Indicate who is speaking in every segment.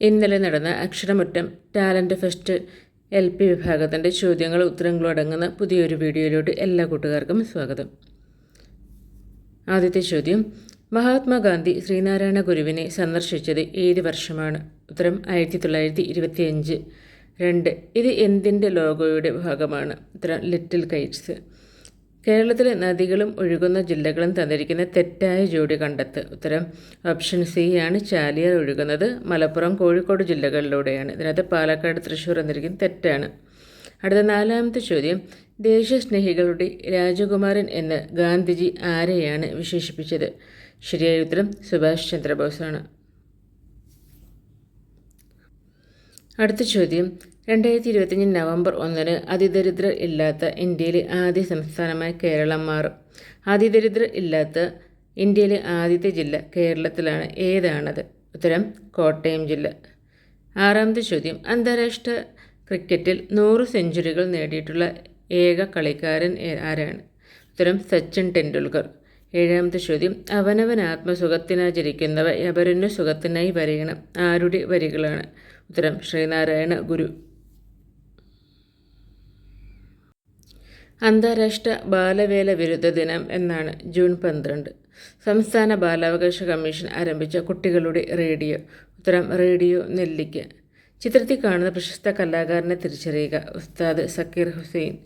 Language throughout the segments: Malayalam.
Speaker 1: ഇന്നലെ നടന്ന Aksharamuttam talent fest L P വിഭാഗത്തിന്റെ ചോദ്യങ്ങളും ഉത്തരങ്ങളും അടങ്ങുന്ന പുതിയൊരു വീഡിയോയിലോട്ട് എല്ലാ കൂട്ടുകാർക്കും സ്വാഗതം. ആദ്യത്തെ ചോദ്യം മഹാത്മാഗാന്ധി ശ്രീനാരായണ ഗുരുവിനെ സന്ദർശിച്ചത് ഏത് വർഷമാണ്? ഉത്തരം ആയിരത്തി തൊള്ളായിരത്തി ഇരുപത്തിയഞ്ച് രണ്ട് ഇത് എന്തിന്റെ ലോഗോയുടെ ഭാഗമാണ്? ഉത്തരം ലിറ്റിൽ കൈറ്റ്സ്. കേരളത്തിലെ നദികളും ഒഴുകുന്ന ജില്ലകളും തന്നിരിക്കുന്ന തെറ്റായ ജോഡി കണ്ടെത്ത്. ഉത്തരം ഓപ്ഷൻ സി ആണ് ചാലിയാർ ഒഴുകുന്നത്. മലപ്പുറം കോഴിക്കോട് ജില്ലകളിലൂടെയാണ്. ഇതിനകത്ത് പാലക്കാട് തൃശ്ശൂർ എന്നിരിക്കുന്നത് തെറ്റാണ്. അടുത്ത നാലാമത്തെ ചോദ്യം ദേശസ്നേഹികളുടെ രാജകുമാരൻ എന്ന് ഗാന്ധിജി ആരെയാണ് വിശേഷിപ്പിച്ചത്? ശരിയായ ഉത്തരം സുഭാഷ് ചന്ദ്രബോസാണ്. അടുത്ത ചോദ്യം. രണ്ടായിരത്തി ഇരുപത്തിയഞ്ച് നവംബർ ഒന്നിന് അതിദരിദ്രർ ഇല്ലാത്ത ഇന്ത്യയിലെ ആദ്യ സംസ്ഥാനമായ കേരളം മാറും. അതിദരിദ്രർ ഇല്ലാത്ത ഇന്ത്യയിലെ ആദ്യത്തെ ജില്ല കേരളത്തിലാണ്. ഏതാണത്? ഉത്തരം കോട്ടയം ജില്ല. ആറാമത്തെ ചോദ്യം. അന്താരാഷ്ട്ര ക്രിക്കറ്റിൽ നൂറ് സെഞ്ചുറികൾ നേടിയിട്ടുള്ള ഏക കളിക്കാരൻ ആരാണ്? ഉത്തരം സച്ചിൻ ടെണ്ടുൽക്കർ. ഏഴാമത്തെ ചോദ്യം. അവനവൻ ആത്മസുഖത്തിനാചരിക്കുന്നവ എവരനു സുഖത്തിനായി വരയണം. ആരുടെ വരികളാണ്? ഉത്തരം ശ്രീനാരായണ ഗുരു. അന്താരാഷ്ട്ര ബാലവേല വിരുദ്ധ ദിനം എന്നാണ് ജൂൺ പന്ത്രണ്ട്. സംസ്ഥാന ബാലാവകാശ കമ്മീഷൻ ആരംഭിച്ച കുട്ടികളുടെ റേഡിയോ. ഉത്തരം റേഡിയോ നെല്ലിക്ക. ചിത്രത്തിൽ കാണുന്ന പ്രശസ്ത കലാകാരനെ തിരിച്ചറിയുക ഉസ്താദ് സക്കീർ ഹുസൈൻ.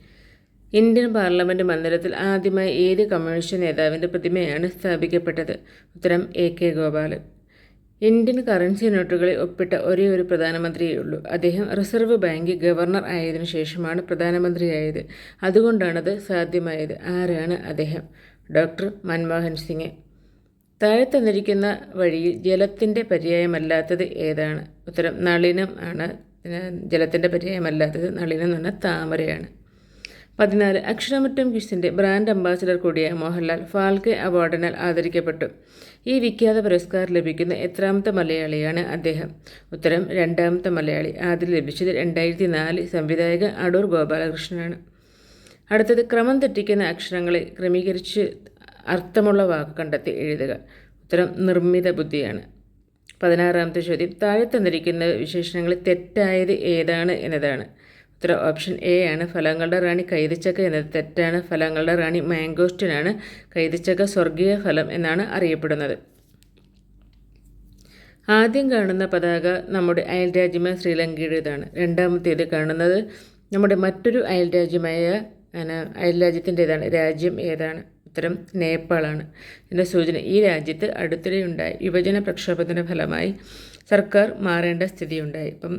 Speaker 1: ഇന്ത്യൻ പാർലമെന്റ് മന്ദിരത്തിൽ ആദ്യമായി ഏത് കമ്മ്യൂണിസ്റ്റ് നേതാവിന്റെ പ്രതിമയാണ് സ്ഥാപിക്കപ്പെട്ടത്? ഉത്തരം A K Gopalan. Indian currency നോട്ടുകളിൽ ഒപ്പിട്ട ഒരേ ഒരു പ്രധാനമന്ത്രിയേ ഉള്ളൂ. അദ്ദേഹം റിസർവ് ബാങ്ക് ഗവർണർ ആയതിനു ശേഷമാണ് പ്രധാനമന്ത്രിയായത്. അതുകൊണ്ടാണത് സാധ്യമായത്. ആരാണ് അദ്ദേഹം? ഡോക്ടർ മൻമോഹൻ സിംഗ്. താഴെ തന്നിരിക്കുന്ന വഴിയിൽ ജലത്തിന്റെ പര്യായമല്ലാത്തത് ഏതാണ്? ഉത്തരം നളിനം ആണ്. ജലത്തിന്റെ പര്യായമല്ലാത്തത് നളിനം എന്ന് താമരയാണ്. പതിനാല് അക്ഷരമുറ്റം ക്വിസിന്റെ ബ്രാൻഡ് അംബാസിഡർ കൂടിയ മോഹൻലാൽ ഫാൽക്കെ അവാർഡിനാൽ ആദരിക്കപ്പെട്ടു. ഈ വിഖ്യാത പുരസ്കാരം ലഭിക്കുന്ന എത്രാമത്തെ മലയാളിയാണ് അദ്ദേഹം? ഉത്തരം രണ്ടാമത്തെ മലയാളി. ആദ്യം ലഭിച്ചത് രണ്ടായിരത്തി നാല് സംവിധായകൻ അടൂർ ഗോപാലകൃഷ്ണനാണ്. അടുത്തത് ക്രമം തെറ്റിക്കുന്ന അക്ഷരങ്ങളെ ക്രമീകരിച്ച് അർത്ഥമുള്ള വാക്ക് കണ്ടെത്തി എഴുതുക. ഉത്തരം നിർമ്മിത ബുദ്ധിയാണ്. പതിനാറാമത്തെ ചോദ്യം താഴെ തന്നിരിക്കുന്ന വിശേഷണങ്ങളിൽ തെറ്റായത് ഏതാണ് എന്നതാണ്. ഉത്തരം ഓപ്ഷൻ എ ആണ്. ഫലങ്ങളുടെ റാണി കൈതച്ചക്ക എന്നത് തെറ്റാണ്. ഫലങ്ങളുടെ റാണി മാംഗോസ്റ്റിനാണ്. കൈതച്ചക്ക സ്വർഗീയ ഫലം എന്നാണ് അറിയപ്പെടുന്നത്. ആദ്യം കാണുന്ന പതാക നമ്മുടെ അയൽ രാജ്യമായ ശ്രീലങ്കയുടേതാണ്. രണ്ടാമത്തേത് കാണുന്നത് നമ്മുടെ മറ്റൊരു അയൽ രാജ്യമായ അയൽ രാജ്യത്തിന്റേതാണ്. രാജ്യം ഏതാണ്? ഉത്തരം നേപ്പാളാണ്. എന്റെ സൂചന ഈ രാജ്യത്ത് അടുത്തിടെ ഉണ്ടായി വിഭജന പ്രക്ഷോഭത്തിന്റെ ഫലമായി സർക്കാർ മാറേണ്ട സ്ഥിതിയുണ്ടായി. ഇപ്പം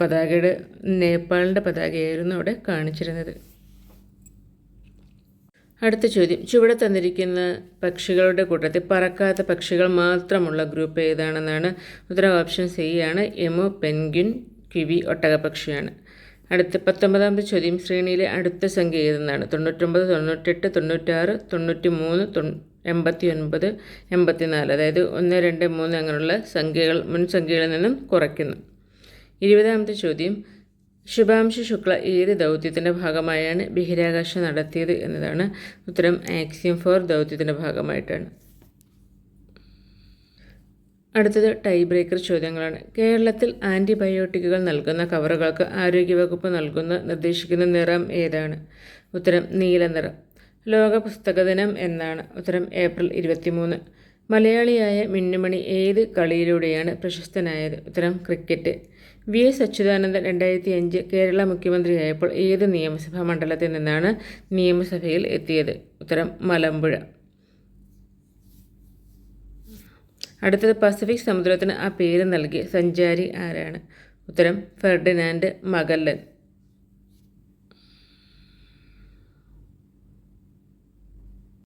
Speaker 1: പതാകയുടെ നേപ്പാളിന്റെ പതാകയായിരുന്നു അവിടെ കാണിച്ചിരുന്നത്. അടുത്ത ചോദ്യം. ചുവടെ തന്നിരിക്കുന്ന പക്ഷികളുടെ കൂട്ടത്തിൽ പറക്കാത്ത പക്ഷികൾ മാത്രമുള്ള ഗ്രൂപ്പ് ഏതാണെന്നാണ് ഉത്തര ഓപ്ഷൻ സി ആണ്. എമോ പെൻഗ്വിൻ കിവി ഒട്ടകപക്ഷിയാണ് അടുത്ത പത്തൊമ്പതാമത്തെ ചോദ്യം. ശ്രേണിയിലെ അടുത്ത സംഖ്യ ഏതെന്നാണ്? തൊണ്ണൂറ്റൊമ്പത് തൊണ്ണൂറ്റെട്ട് തൊണ്ണൂറ്റാറ് തൊണ്ണൂറ്റി മൂന്ന് എൺപത്തി ഒൻപത് എൺപത്തി നാല് അതായത് ഒന്ന് രണ്ട് മൂന്ന് അങ്ങനെയുള്ള സംഖ്യകൾ മുൻസംഖ്യകളിൽ നിന്നും കുറയ്ക്കുന്നു. ഇരുപതാമത്തെ ചോദ്യം. ശുഭാംശു ശുക്ല ഏത് ദൗത്യത്തിന്റെ ഭാഗമായാണ് ബഹിരാകാശം നടത്തിയത് എന്നതാണ് ഉത്തരം. ആക്സിയം ഫോർ ദൗത്യത്തിന്റെ ഭാഗമായിട്ടാണ്. അടുത്തത് ടൈ ബ്രേക്കർ ചോദ്യങ്ങളാണ്. കേരളത്തിൽ ആന്റിബയോട്ടിക്കുകൾ നൽകുന്ന കവറുകൾക്ക് ആരോഗ്യവകുപ്പ് നൽകുന്ന നിർദ്ദേശിക്കുന്ന നിറം ഏതാണ്? ഉത്തരം നീല നിറം. ലോക പുസ്തക ദിനം എന്നാണ്. ഉത്തരം ഏപ്രിൽ ഇരുപത്തിമൂന്ന്. മലയാളിയായ മിന്നുമണി ഏത് കളിയിലൂടെയാണ് പ്രശസ്തനായത്? ഉത്തരം ക്രിക്കറ്റ്. വി. എസ്. അച്യുതാനന്ദൻ രണ്ടായിരത്തി അഞ്ച് കേരള മുഖ്യമന്ത്രിയായപ്പോൾ ഏത് നിയമസഭാ മണ്ഡലത്തിൽ നിന്നാണ് നിയമസഭയിൽ എത്തിയത്? ഉത്തരം മലമ്പുഴ. അടുത്തത് പസഫിക് സമുദ്രത്തിന് ആ പേര് നൽകിയ സഞ്ചാരി ആരാണ്? ഉത്തരം ഫെർഡിനാൻഡ് മഗല്ലൻ